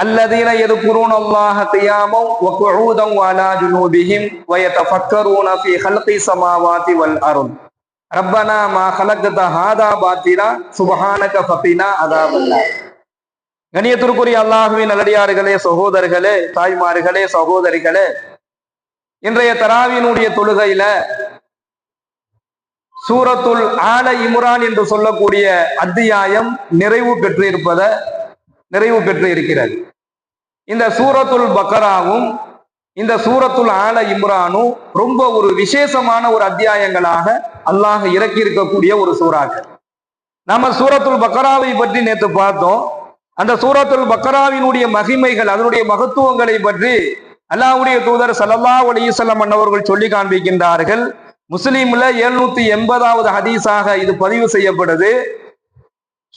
الذين يذكرون الله قياما وقعودا وعلى جنوبهم ويتفكرون في خلق السماوات والارض ربنا ما خلقت هذا باطلا سبحانك فقنا عذاب النار கணியத்திற்குரிய அல்லாஹுவின் நல்லடியார்களே சகோதரர்களே தாய்மார்களே சகோதரிகளே இன்றைய தராவினுடைய தொழுகையில சூரத்துல் ஆல இம்ரான் என்று சொல்லக்கூடிய அத்தியாயம் நிறைவு பெற்று இருப்பத நிறைவு பெற்று இருக்கிறது இந்த சூரத்துல் பக்கராவும் இந்த சூரத்துல் ஆல இம்ரானும் ரொம்ப ஒரு விசேஷமான ஒரு அத்தியாயங்களாக அல்லாஹ் இறக்கி இருக்கக்கூடிய ஒரு சூறாக்கள். நம்ம சூரத்துல் பக்கராவை பற்றி நேற்று பார்த்தோம். அந்த சூரத்துல் பக்கராவினுடைய மகிமைகள் அதனுடைய மகத்துவங்களை பற்றி அல்லாவுடைய தூதர் சல்லல்லா அலிசல்லம் அன்னவர்கள் சொல்லி காண்பிக்கின்றார்கள். முஸ்லீம்ல எழுநூத்தி எண்பதாவது ஹதீஸாக இது பதிவு செய்யப்படுது.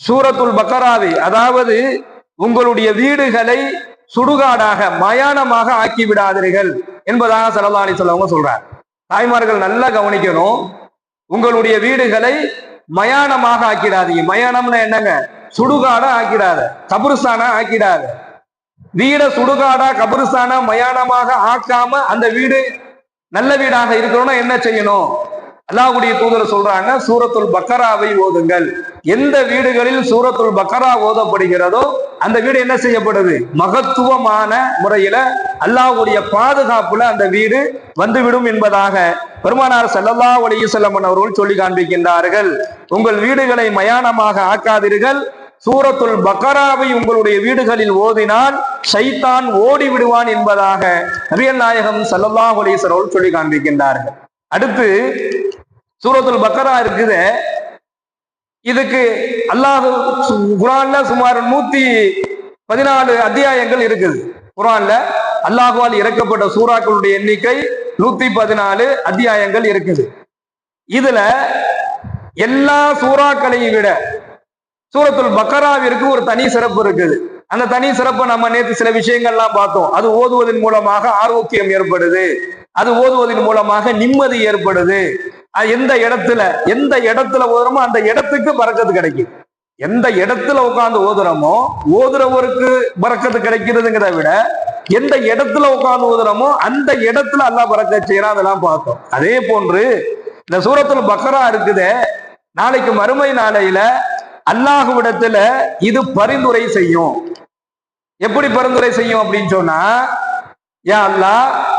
சூரத்துல் பக்கராவை அதாவது உங்களுடைய வீடுகளை சுடுகாடாக மயானமாக ஆக்கி விடாதீர்கள் என்பதாக சல்லா அலி சொல்லவங்க சொல்றார் தாய்மார்கள் நல்லா கவனிக்கணும். உங்களுடைய வீடுகளை மயானமாக ஆக்கிடாதீங்க. மயானம்னா என்னங்க? சுடுகாடா ஆக்கிடாத. கபருஸ்தானா ஆக்கிடாத. வீட சுடுகாடா கபருஸ்தானா மயானமாக ஆக்காம அந்த வீடு நல்ல வீடாக இருக்கணும்னா என்ன செய்யணும்? அல்லாஹ்வுடைய தூதர் சொல்றாங்க சூரத்துல் பக்கராவை ஓதுங்கள். எந்த வீடுகளில் சூரத்துல் பக்கரா ஓதப்படுகிறதோ அந்த வீடு என்ன செய்யப்படுது? மகத்துவமான முறையில அல்லாஹ்வுடைய பாதுகாப்புல அந்த வீடு வந்துவிடும் என்பதாக பெருமானார் சல்லல்லா அலிசல்லமன் அவர்கள் சொல்லி காண்பிக்கின்றார்கள். உங்கள் வீடுகளை மயானமாக ஆக்காதீர்கள். சூரத்துல் பக்கராவை உங்களுடைய வீடுகளில் ஓதினால் சைத்தான் ஓடி விடுவான் என்பதாக நபியல் நாயகம் சல்லல்லா அலிசர் சொல்லி காண்பிக்கின்றார்கள். அடுத்து சூரத்துல் பக்கரா இருக்குது. இதுக்கு அல்லாஹ் குரான்ல சுமார் நூத்தி பதினாலு அத்தியாயங்கள் இருக்குது. குரான்ல அல்லாஹுவால் இறக்கப்பட்ட சூறாக்களுடைய எண்ணிக்கை நூத்தி பதினாலு அத்தியாயங்கள் இருக்குது. இதுல எல்லா சூறாக்களையும் விட சூரத்துல் பக்கராவிற்கு ஒரு தனி சிறப்பு இருக்குது. அந்த தனி சிறப்பை நம்ம நேற்று சில விஷயங்கள்லாம் பார்த்தோம். அது ஓதுவதன் மூலமாக ஆரோக்கியம் ஏற்படுது. அது ஓதுவதன் மூலமாக நிம்மதி ஏற்படுது. எந்த இடத்துல எந்த இடத்துல ஓதுறோமோ அந்த இடத்துக்கு பறக்கத்து கிடைக்கும். எந்த இடத்துல உட்காந்து ஓதுறோமோ ஓதுறவருக்கு பறக்கத்து கிடைக்கிறதுங்கிறத விட எந்த இடத்துல உட்காந்து ஓதுறோமோ அந்த இடத்துல அல்லா பறக்க செய்யறான் அதெல்லாம் பார்த்தோம். அதே போன்று இந்த சூரத்தில் பக்கரா இருக்குதே நாளைக்கு மறுமை நாளையில அல்லாஹுவிடத்துல இது பரிந்துரை செய்யும். எப்படி பரிந்துரை செய்யும் அப்படின்னு சொன்னா யா அல்லா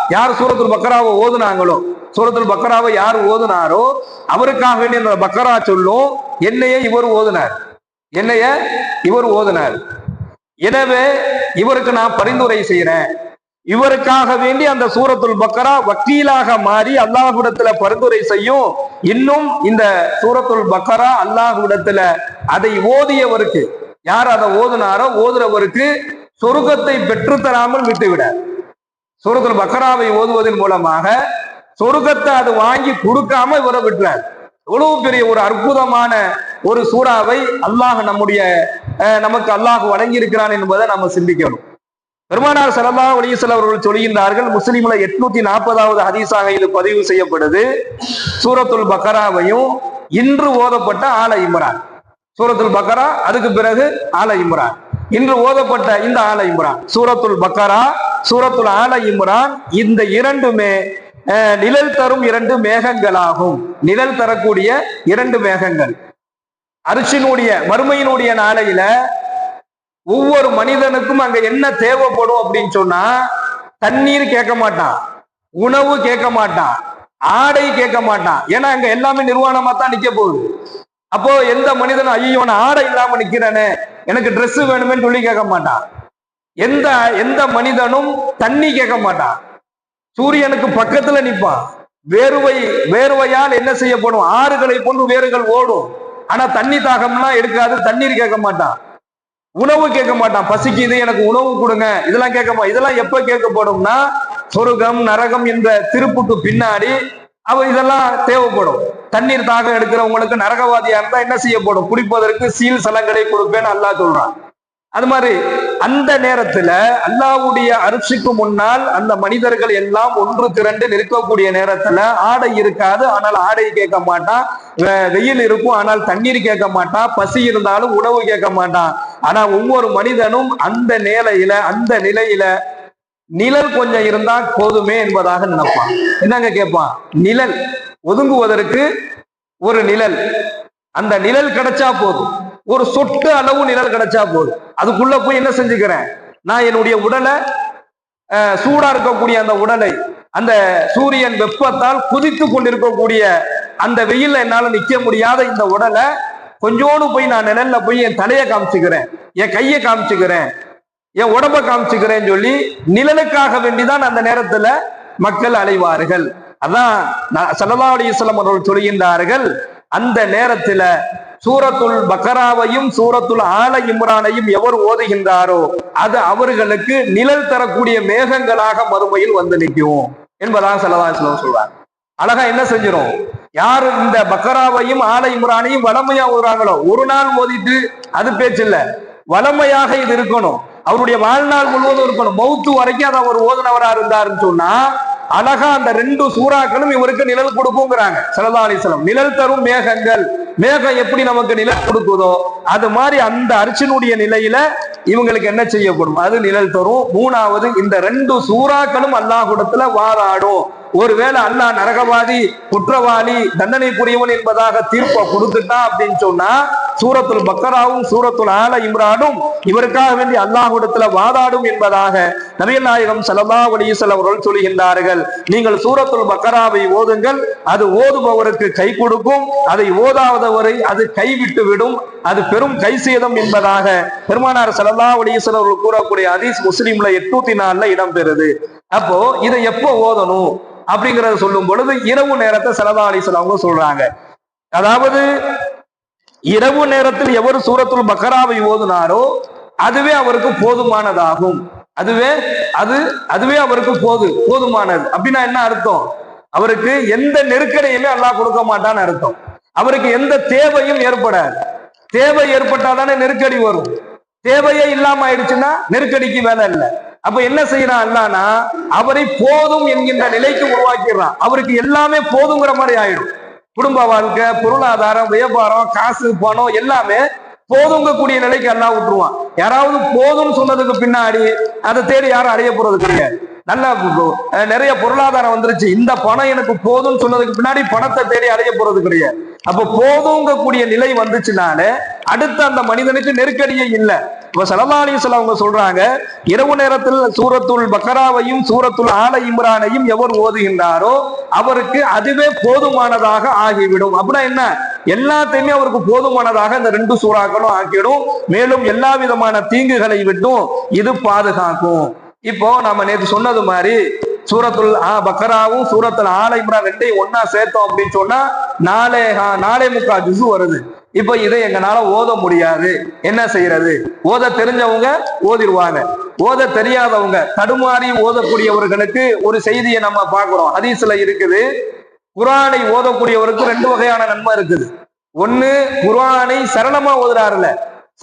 யார் சூரத்துல் பக்கராவை ஓதுனாங்களோ சூரத்துல் பக்கராவை யார் ஓதுனாரோ அவருக்காக வேண்டிய அந்த பக்கரா சொல்லும் என்னையே இவர் ஓதுனார். என்னைய இவர் ஓதுனார். எனவே இவருக்கு நான் பரிந்துரை செய்யறேன் இவருக்காக வேண்டி அந்த சூரத்துல் பக்கரா வக்கீலாக மாறி அல்லாஹுடத்துல பரிந்துரை செய்யும். இன்னும் இந்த சூரத்துல் பக்கரா அல்லாஹுடத்துல அதை ஓதியவருக்கு யார் அதை ஓதுனாரோ ஓதுறவருக்கு சொருக்கத்தை பெற்றுத்தராமல் விட்டுவிட சூரத்துல் பக்கராவை ஓதுவதன் மூலமாக சொருக்கத்தை அது வாங்கி கொடுக்காம இவரை விட்டுறார். எவ்வளவு பெரிய ஒரு அற்புதமான ஒரு சூறாவை அல்லாஹ் நம்முடைய நமக்கு அல்லாஹ் வழங்கி இருக்கிறான் என்பதை நம்ம சிந்திக்கணும். பெருமானார் சலல்லா ஒளியசல் அவர்கள் சொல்கின்றார்கள் முஸ்லீம்ல எட்நூத்தி நாற்பதாவது ஹதீஸாக இது பதிவு செய்யப்படுது. சூரத்துல் பக்கராவையும் இன்று ஓதப்பட்ட ஆல இம்ரான். சூரத்துல் பக்கரா அதுக்கு பிறகு ஆல இம்ரான். இன்று ஓதப்பட்ட இந்த ஆல இம்ரான். சூரத்துல் பக்கரா சூரத்துல் ஆல இம்ரான் இந்த இரண்டுமே நிழல் தரும் இரண்டு மேகங்களாகும். நிழல் தரக்கூடிய இரண்டு மேகங்கள். அரிசினுடைய மறுமையினுடைய நாளையில ஒவ்வொரு மனிதனுக்கும் அங்க என்ன தேவைப்படும் அப்படின்னு சொன்னா தண்ணீர் கேட்க மாட்டான் உணவு கேட்க மாட்டான் ஆடை கேட்க மாட்டான். ஏன்னா அங்க எல்லாமே நிர்வாணமா தான் நிக்க போகுது. அப்போ எந்த மனிதனும் ஐயோ நான் ஆடை இல்லாம நிக்கிறேனே எனக்கு ட்ரெஸ் வேணுமே சொல்லி கேட்க மாட்டான். எந்த எந்த மனிதனும் தண்ணி கேட்க மாட்டான். சூரியனுக்கு பக்கத்துல நிற்பான் வேர்வை வேர்வையால் என்ன செய்யப்படும்? ஆறுகளை போன்று வேறுகள் ஓடும். ஆனா தண்ணி தாகம்னா எடுக்காது தண்ணீர் கேட்க மாட்டான். உணவு கேட்க மாட்டான். பசிக்குது எனக்கு உணவு கொடுங்க இதெல்லாம் கேட்க மாட்டான் இதெல்லாம் எப்ப கேட்கப்படும்னா சொருகம் நரகம் என்ற திருப்புக்கு பின்னாடி அவ இதெல்லாம் தேவைப்படும். தண்ணீர் தாகம் எடுக்கிறவங்களுக்கு நரகவாதியா இருந்தா என்ன செய்யப்படும்? குடிப்பதற்கு சீல் சலங்கடை கொடுப்பேன்னு அல்லாஹ் சொல்றான். அது மாதிரி அந்த நேரத்துல அல்லாவுடைய அரிசிக்கு முன்னால் அந்த மனிதர்கள் எல்லாம் ஒன்று திரண்டு நிற்கக்கூடிய நேரத்துல ஆடை இருக்காது. ஆனால் ஆடை கேட்க மாட்டான். வெ- வெயில் இருக்கும். ஆனால் தண்ணீர் கேட்க மாட்டான். பசி இருந்தாலும் உணவு கேட்க மாட்டான். ஆனா ஒவ்வொரு மனிதனும் அந்த நிலையில அந்த நிலையில நிழல் கொஞ்சம் இருந்தா போதுமே என்பதாக நினைப்பான். என்னங்க கேட்பான்? நிழல். ஒதுங்குவதற்கு ஒரு நிழல். அந்த நிழல் கிடைச்சா போதும். ஒரு சொட்டு அளவு நிழல் கிடைச்சா போதும். அதுக்குள்ள போய் என்ன செஞ்சுக்கிறேன்? நான் என்னுடைய உடலை சூடா இருக்கக்கூடிய அந்த உடலை அந்த சூரியன் வெப்பத்தால் குதித்து கொண்டிருக்கக்கூடிய அந்த வெயில்ல என்னால நிக்க முடியாத இந்த உடலை கொஞ்சோடு போய் நான் நிழல்ல போய் என் தலையை காமிச்சுக்கிறேன் என் கையை காமிச்சுக்கிறேன் என் உடம்ப காமிச்சுக்கிறேன்னு சொல்லி நிழலுக்காக வேண்டிதான் அந்த நேரத்துல மக்கள் அலைவார்கள். அதான் சல்லா அலிஸ்லாம் அவர்கள் சொல்கின்றார்கள் அந்த நேரத்துல சூரத்துல் பக்கராவையும் சூரத்துல் ஆல இம்ரானையும் எவர் ஓதுகின்றாரோ அது அவர்களுக்கு நிழல் தரக்கூடிய மேகங்களாக மறுமையில் வந்து நிற்கும் என்பதாக சல்லா சொல்றாங்க. அழகா என்ன செஞ்சிடும் யார் இந்த பக்கராவையும் ஆல இம்ரானையும் வளமையா ஓதுறாங்களோ ஒரு நாள் ஓதிட்டு அது பேச்சு இல்ல. வளமையாக இது இருக்கணும். அவருடைய வாழ்நாள் முழுவதும் இருக்கணும். மௌத்து வரைக்கும் அதை அவர் ஓதுனவரா இருந்தாருன்னு சொன்னா அழகா அந்த ரெண்டு சூறாக்களும் இவருக்கு நிழல் கொடுக்குங்கிறாங்க. சல்லா அலிஸ்லாம் நிழல் தரும் மேகங்கள். மேகம் எப்படி நமக்கு நிழல் கொடுக்குதோ அது மாதிரி அந்த அரிசினுடைய நிலையில இவங்களுக்கு என்ன செய்யப்படும்? அது நிழல் தரும். மூணாவது இந்த ரெண்டு சூறாக்களும் அல்லாஹ் அல்லாஹ்விடத்துல வாராடும். ஒருவேளை அல்லாஹ் நரகவாதி குற்றவாளி தண்டனைக்குரியவன் என்பதாக தீர்ப்பை கொடுத்துட்டா அப்படின்னு சொன்னா சூரத்துல் பக்கராவும் சூரத்துல் ஆல இம்ரானும் இவருக்காக வேண்டி அல்லாஹுடத்துல வாதாடும் என்பதாக நபியல் நாயகம் சலல்லா அலைஹி அவர்கள் சொல்கின்றார்கள் நீங்கள் சூரத்துல் பக்கராவை ஓதுங்கள் அது ஓதுபவருக்கு கை கொடுக்கும் அதை ஓதாதவரை அது கைவிட்டு விடும் அது பெரும் கை சேதம் என்பதாக பெருமானார் சலல்லா அலைஹி அவர்கள் கூறக்கூடிய அதீஸ் முஸ்லீம்ல எட்நூத்தி நாலுல இடம்பெறுது. அப்போ இதை எப்போ ஓதணும்? அப்படிங்கறத சொல்லும் பொழுது இரவு நேரத்தை ஸல்லல்லாஹு அலைஹி அவங்க சொல்றாங்க. அதாவது இரவு நேரத்தில் எவர் சூரத்துல் பக்கராவை ஓதுனாரோ அதுவே அவருக்கு போதுமானதாகும். அதுவே அது அதுவே அவருக்கு போது போதுமானது. அப்படின்னா என்ன அர்த்தம்? அவருக்கு எந்த நெருக்கடியுமே அல்லாஹ் கொடுக்க மாட்டான்னு அர்த்தம். அவருக்கு எந்த தேவையும் ஏற்படாது. தேவை ஏற்பட்டாதானே நெருக்கடி வரும். தேவையே இல்லாம ஆயிடுச்சுன்னா நெருக்கடிக்கு வேலை இல்லை. அப்ப என்ன செய்யறான் அல்லானா அவரை போதும் என்கின்ற நிலைக்கு உருவாக்கிடுறான். அவருக்கு எல்லாமே போதுங்கிற மாதிரி ஆயிடும். குடும்ப வாழ்க்கை பொருளாதாரம் வியாபாரம் காசு பணம் எல்லாமே போதுங்கக்கூடிய நிலைக்கு அல்லா விட்டுருவான். யாராவது போதும்னு சொன்னதுக்கு பின்னாடி அதை தேடி யாரும் அடைய போறது கிடையாது. நல்லா நிறைய பொருளாதாரம் வந்துருச்சு. இந்த பணம் எனக்கு போதும்னு சொன்னதுக்கு பின்னாடி பணத்தை தேடி அடைய போறது கிடையாது. அப்ப போதுங்கக்கூடிய நிலை வந்துச்சுனால அடுத்த அந்த மனிதனுக்கு நெருக்கடியே இல்லை. இப்ப சலமாலி அவங்க சொல்றாங்க இரவு நேரத்தில் சூரத்துள் பக்கராவையும் சூரத்துல் ஆல இம்ரானையும் எவர் ஓதுகின்றாரோ அவருக்கு அதுவே போதுமானதாக ஆகிவிடும். அப்படின்னா என்ன? எல்லாத்தையுமே அவருக்கு போதுமானதாக இந்த ரெண்டு சூறாக்களும் ஆக்கிடும். மேலும் எல்லா விதமான தீங்குகளை விட்டும் இது பாதுகாக்கும். இப்போ நம்ம நேற்று சொன்னது மாதிரி சூரத்துல் ஆ பக்கராவும் சூரத்துல் ஆலை இம்ரான் ரெண்டையும் ஒன்னா சேர்த்தோம் அப்படின்னு சொன்னா நாலே நாளே நாலே முக்கா ஜுசு வருது. இப்போ இதை எங்களால ஓத முடியாது. என்ன செய்யறது? ஓத தெரிஞ்சவங்க ஓதிடுவாங்க ஓத தெரியாதவங்க தடுமாறி ஓதக்கூடியவர்களுக்கு ஒரு செய்தியை நம்ம பார்க்கிறோம். ஹதீஸ்ல இருக்குது குரானை ஓதக்கூடியவருக்கு ரெண்டு வகையான நன்மை இருக்குது. ஒண்ணு குரானை சரளமா ஓதுறாருல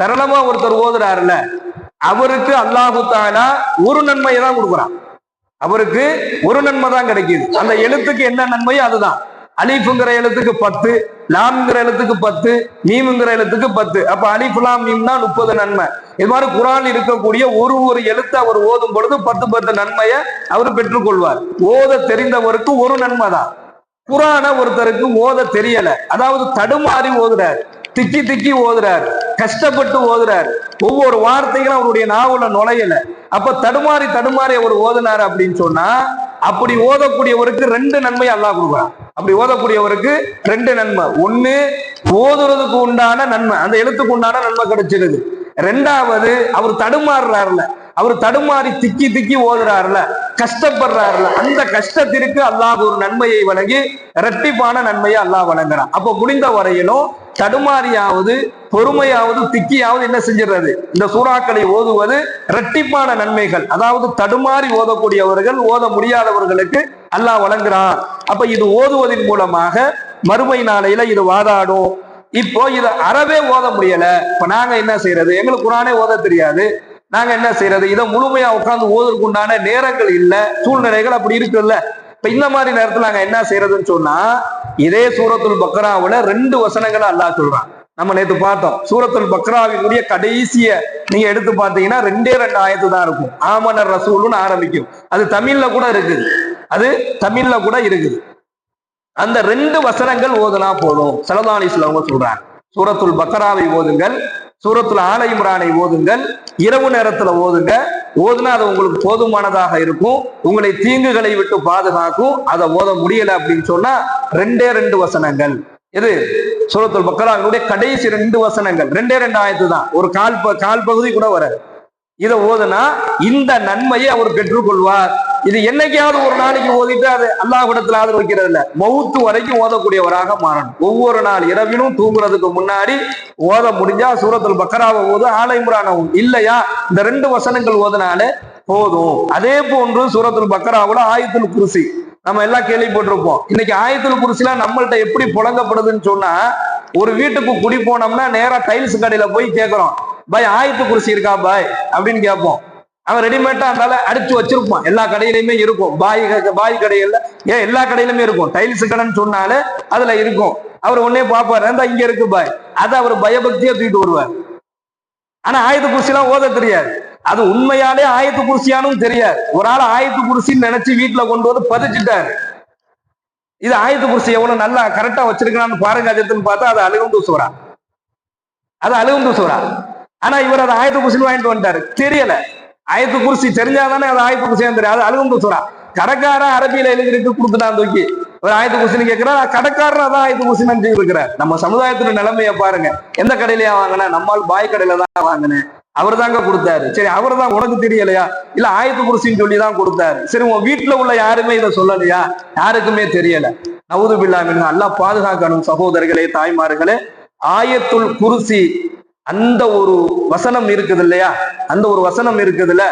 சரளமா ஒருத்தர் ஓதுறாருல அவருக்கு அல்லாஹு தாலா ஒரு நன்மையை தான் கொடுக்குறான். அவருக்கு ஒரு நன்மை தான் கிடைக்குது. அந்த எழுத்துக்கு என்ன நன்மையோ அதுதான். அலிஃபுங்கிற எழுத்துக்கு பத்து லாம்ங்கிற எழுத்துக்கு பத்து மீமுங்கிற எழுத்துக்கு பத்து. அப்ப அலிஃப் லாம் மீம் தான் முப்பது நன்மை. இது மாதிரி குரான் இருக்கக்கூடிய ஒரு ஒரு எழுத்து அவர் ஓதும் பொழுது பத்து பத்து நன்மையை அவர் பெற்றுக்கொள்வார். ஓத தெரிந்தவருக்கு ஒரு நன்மை தான். குரான ஒருத்தருக்கு ஓத தெரியல. அதாவது தடுமாறி ஓதுறார். திக்கி திக்கி ஓதுறார். கஷ்டப்பட்டு ஓதுறார். ஒவ்வொரு வார்த்தைகளும் அவருடைய நாவல நுழையல. அப்ப தடுமாறி தடுமாறி அவர் ஓதுனார் அப்படின்னு சொன்னா அப்படி ஓதக்கூடியவருக்கு ரெண்டு நன்மை அல்லாஹ் கொடுக்குறான். அப்படி ஓதக்கூடியவருக்கு ரெண்டு நன்மை. ஒண்ணு ஓதுறதுக்கு உண்டான நன்மை. அந்த எழுத்துக்கு உண்டான நன்மை கிடைச்சிருது ரெண்டாவது அவர் தடுமாறுறாருல. அவர் தடுமாறி திக்கி திக்கி ஓதுறாருல. கஷ்டப்படுறாருல. அந்த கஷ்டத்திற்கு அல்லாஹ் ஒரு நன்மையை வழங்கி இரட்டிப்பான நன்மையை அல்லாஹ் வழங்குறான். அப்போ முடிந்த வரையிலும் தடுமாறியாவது பொறுமையாவது திக்கியாவது என்ன செஞ்சிடுறது? இந்த சூறாக்களை ஓதுவது இரட்டிப்பான நன்மைகள். அதாவது தடுமாறி ஓதக்கூடியவர்கள் ஓத முடியாதவர்களுக்கு அல்லாஹ் வழங்குறான். அப்ப இது ஓதுவதன் மூலமாக மறுமை நாளையில இது வாதாடும். இப்போ இது அறவே ஓத முடியல. இப்ப நாங்க என்ன செய்யறது? எங்களுக்கு குரானே ஓத தெரியாது. நாங்க என்ன செய்யறது? இதை முழுமையா உட்கார்ந்து ஓதுறதுக்கு உண்டான நேரங்கள் இல்ல. சூழ்நிலைகள் அப்படி இருக்குல்ல. இப்ப இந்த மாதிரி நேரத்துல நாங்க என்ன செய்யறதுன்னு சொன்னா இதே சூரத்துல் பக்ராவுல ரெண்டு வசனங்களை அல்லாஹ் சொல்றான். நம்ம நேற்று பார்த்தோம். சூரத்துல் பக்ராவினுடைய கடைசிய நீங்க எடுத்து பார்த்தீங்கன்னா ரெண்டே ரெண்டு ஆயத்து தான் இருக்கும். ஆமனர் ரசூலுன்னு ஆரம்பிக்கும். அது தமிழ்ல கூட இருக்குது. அது தமிழ்ல கூட இருக்குது. அந்த ரெண்டு வசனங்கள் ஓதுனா போதும். சலதானிஸ்ல அவங்க சொல்றாங்க. சூரத்துல் பக்ராவை ஓதுங்கள் சூரத்துல ஆலை இம்ரானை ஓதுங்கள் இரவு நேரத்துல ஓதுங்க. ஓதுனா அது உங்களுக்கு போதுமானதாக இருக்கும். உங்களை தீங்குகளை விட்டு பாதுகாக்கும். அதை ஓத முடியல அப்படின்னு சொன்னா ரெண்டே ரெண்டு வசனங்கள். எது? சூரத்துல் பக்கராவினுடைய கடைசி ரெண்டு வசனங்கள். ரெண்டே ரெண்டு ஆயத்து தான். ஒரு கால் கால் பகுதி கூட வராது. இதை ஓதுனா இந்த நன்மையை அவர் பெற்றுக்கொள்வார். இது என்னைக்காவது ஒரு நாளைக்கு ஓதிட்டு அது அல்லாஹ்விடத்துல ஆதரவு வைக்கிறது இல்ல மௌத்து வரைக்கும் ஓதக்கூடியவராக மாறணும். ஒவ்வொரு நாள் இரவிலும் தூங்குறதுக்கு முன்னாடி ஓத முடிஞ்சா சூரத்தில் பக்கராவை ஓது ஆலைமுறானவும் இல்லையா? இந்த ரெண்டு வசனங்கள் ஓதுனாலே போதும். அதே போன்று சூரத்தில் பக்கராவோட ஆயத்துல் குருசி. நம்ம எல்லாம் கேள்விப்பட்டிருப்போம். இன்னைக்கு ஆயத்தில் குருசிலாம் நம்மள்ட்ட எப்படி புழங்கப்படுதுன்னு சொன்னா ஒரு வீட்டுக்கு குடி போனோம்னா நேரா டைல்ஸ் கடையில போய் கேக்குறோம். பாய் ஆயத்து குறிச்சி இருக்கா பாய்? அப்படின்னு கேட்போம். அவன் ரெடிமேட்டா இருந்தால அடிச்சு வச்சிருப்பான். எல்லா கடையிலயுமே இருக்கும். பாய் பாய் கடைகள்ல ஏன் எல்லா கடையிலுமே இருக்கும். டைல்ஸ் கடைன்னு சொன்னாலே அதுல இருக்கும். அவர் உடனே பாப்பாரு அந்த இங்க இருக்கு பாய். அதை அவர் பயபக்தியா தூக்கிட்டு வருவார். ஆனா ஆயத்து குருசிலாம் ஓத தெரியாது. அது உண்மையாலே ஆயத்து குருசியானும் தெரியாது. ஒரு ஆள் ஆயத்து குருசின்னு நினைச்சு வீட்டுல கொண்டு வந்து பதிச்சுட்டாரு. இது ஆயத்து குருசி எவ்வளவு நல்லா கரெக்டா வச்சிருக்கான்னு பாருங்க அதுன்னு பார்த்தா அது அழுகுந்து சோறா. அது அழுகுந்து சோறா. ஆனா இவர் அதை ஆயத்து குருசின்னு வாங்கிட்டு வந்துட்டாரு. தெரியல. ஆயத்து குருசி தெரிஞ்சாதானே அது ஆயத்து குருசியும் தெரியாது அது அழுகுந்து சோறா. கடைக்காரன் அரபியில எழுதிருக்கு கொடுத்துட்டான் தூக்கி. ஒரு ஆயத்து குசின்னு கேட்கிறா கடைக்காரர் அதான் ஆயத்து குருசி நினைச்சு இருக்கிறார். நம்ம சமுதாயத்தோட நிலைமையை பாருங்க. எந்த கடையிலயா வாங்கினேன்? நம்மால் பாய் கடையில தான் வாங்கினேன். அவர் தாங்க கொடுத்தாரு. சரி அவர் தான் உனக்கு தெரியலையா? இல்ல ஆயத்து குருசின்னு சொல்லி தான் கொடுத்தாரு. சரி உன் வீட்டுல உள்ள யாருமே இதை சொல்லலையா? யாருக்குமே தெரியல. நவுது பில்லாமின் அல்லாஹ் பாதுகாக்கணும் சகோதரர்களே தாய்மார்களே. ஆயத்துல் குருசி அந்த ஒரு வசனம் இருக்குது இல்லையா? அந்த ஒரு வசனம் இருக்குதுல்ல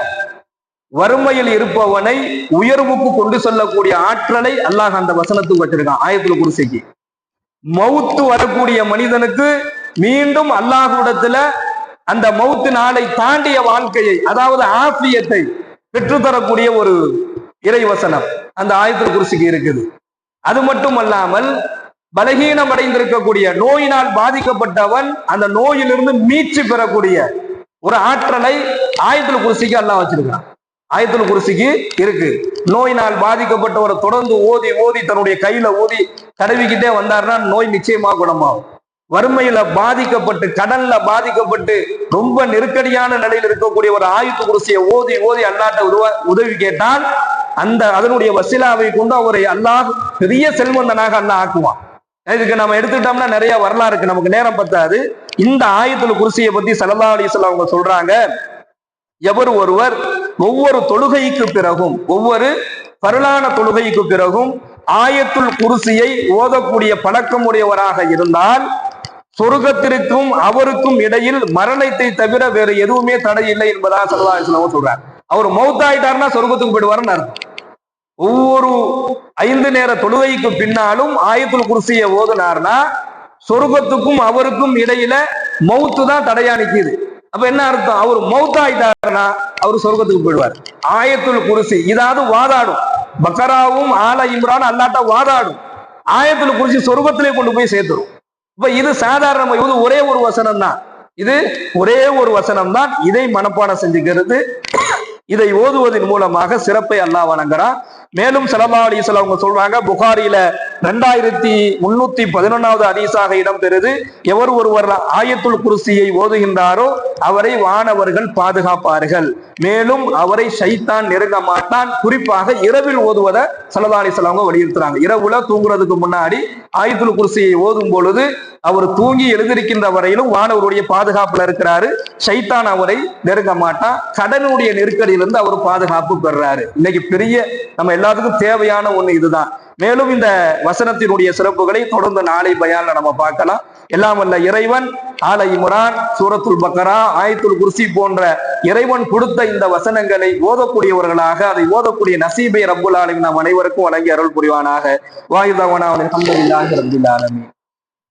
வறுமையில் இருப்பவனை உயர்வுக்கு கொண்டு செல்லக்கூடிய ஆற்றலை அல்லாஹ் அந்த வசனத்துக்கு வச்சிருக்கான் ஆயத்துல குருசிக்கு. மௌத்து வரக்கூடிய மனிதனுக்கு மீண்டும் அல்லாஹ் இடத்துல அந்த மௌத்து நாளை தாண்டிய வாழ்க்கையை அதாவது ஆசியத்தை பெற்றுத்தரக்கூடிய ஒரு இறைவசனம் அந்த ஆயத்துல் குருசிக்கு இருக்குது. அது மட்டும் அல்லாமல் பலகீனம் அடைந்திருக்கக்கூடிய நோயினால் பாதிக்கப்பட்டவன் அந்த நோயிலிருந்து மீட்சி பெறக்கூடிய ஒரு ஆற்றலை ஆயத்துல் குருசிக்கு அல்லாஹ் வச்சிருக்கான் ஆயத்துல் குருசிக்கு இருக்கு. நோயினால் பாதிக்கப்பட்டவரை தொடர்ந்து ஓதி ஓதி தன்னுடைய கையில ஊதி தடவிக்கிட்டே வந்தாருன்னா நோய் நிச்சயமா குணமாகும். வறுமையில பாதிக்கப்பட்டு கடல்ல பாதிக்கப்பட்டு ரொம்ப நெருக்கடியான நிலையில் இருக்கக்கூடிய ஒரு ஆயுத்து குருசியை ஓதி ஓதி அல்லாட்ட உருவ உதவி கேட்டால் அந்த அதனுடைய வசிலாவை கொண்டு அவரை அல்லாஹ் பெரிய செல்வந்தனாக அல்லாஹ் ஆக்குவான். இதுக்கு நம்ம எடுத்துக்கிட்டோம்னா நிறைய வரலாறு இருக்கு. நமக்கு நேரம் பத்தாது. இந்த ஆயத்துல குருசியை பத்தி சல்லா அலிஸ்லாம் அவங்க சொல்றாங்க. எவர் ஒருவர் ஒவ்வொரு தொழுகைக்கு பிறகும் ஒவ்வொரு பருளான தொழுகைக்கு பிறகும் ஆயத்துள் குருசியை ஓதக்கூடிய பழக்கம் உடையவராக இருந்தால் சொர்க்கத்திற்கும் அவருக்கும் இடையில் மரணத்தை தவிர வேறு எதுவுமே தடை இல்லை என்பதாக சல்லா அலிஸ்லாம் சொல்றாங்க அவர் மௌத்தாயிட்டாருன்னா சொர்க்கத்துக்கு போயிடுவாருன்னு அர்த்தம். ஒவ்வொரு ஐந்து நேர தொழுகைக்கு பின்னாலும் ஆயத்துல் குருசியை ஓதுனார்னா சொர்க்கத்துக்கும் அவருக்கும் இடையில மௌத்து தான் தடையா நிக்குது. அப்ப என்ன அர்த்தம்? அவர் மௌத்தாயிட்டாருன்னா அவர் சொர்க்கத்துக்கு போயிடுவார். ஆயத்துல் குருசி இதாவது வாதாடும். பக்கராவும் ஆல இம்ரான் அல்லாட்ட வாதாடும். ஆயத்துல குருசி சொர்க்கத்திலே கொண்டு போய் சேர்த்துரும். இப்ப இது சாதாரண இது ஒரே ஒரு வசனம் தான் இது ஒரே ஒரு வசனம் தான் இதை மனப்பாடம் செஞ்சுக்கிறது. இதை ஓதுவதன் மூலமாக சிறப்பை அல்லாஹ் வணங்குறான். மேலும் சல்லா சில அவங்க சொல்றாங்க புகாரில ரெண்டாயிரத்தி முன்னூத்தி பதினொன்னாவது அதிசாக இடம்பெறுது எவர் ஒருவர் ஆயத்துல் குருசியை ஓதுகின்றாரோ அவரை வானவர்கள் பாதுகாப்பார்கள். மேலும் அவரை ஷைத்தான் நெருங்க மாட்டான். குறிப்பாக இரவில் ஓதுவதை சல்லா அலிஸ்லாம் வலியுறுத்துறாங்க. இரவுல தூங்குறதுக்கு முன்னாடி ஆயத்துல் குருசியை ஓதும் பொழுது அவர் தூங்கி எழுந்திருக்கின்ற வரையிலும் வானவருடைய பாதுகாப்புல இருக்கிறாரு. ஷைத்தான் அவரை நெருங்க மாட்டான். கடனுடைய நெருக்கடியிலிருந்து அவர் பாதுகாப்பு பெறாரு. இன்னைக்கு பெரிய நம்ம எல்லாத்துக்கும் தேவையான ஒண்ணு இதுதான். மேலும் இந்த வசனத்தினுடைய சிறப்புகளை தொடர்ந்து நாளை பயால நம்ம பார்க்கலாம். எல்லாம் வல்ல இறைவன் ஆல இம்ரான் சூரத்துல் பக்கரா ஆயத்துல் குர்சி போன்ற இறைவன் கொடுத்த இந்த வசனங்களை ஓதக்கூடியவர்களாக அதை ஓதக்கூடிய நசீபை ரப்புல் ஆலமின் நாம் அனைவருக்கும் வழங்கி அருள் புரிவானாக. வாயுதாவனா அல்ஹம்துலில்லாஹி ரப்பில் ஆலமீன்.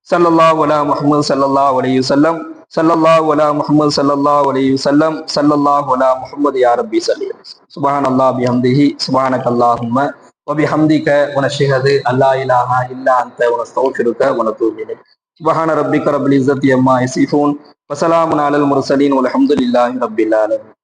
ஸல்லல்லாஹு அலா முஹம்மது ஸல்லல்லாஹு அலைஹி வஸல்லம். ஸல்லல்லாஹு அலா முஹம்மது ஸல்லல்லாஹு அலைஹி வஸல்லம். ஸல்லல்லாஹு அலா முஹம்மது யா وبحمدك ونشهد أن لا إله إلا أنت ونستغفرك ونتوب إليك سبحان ربك رب العزة عما يصفون وسلام على المرسلين والحمد لله رب العالمين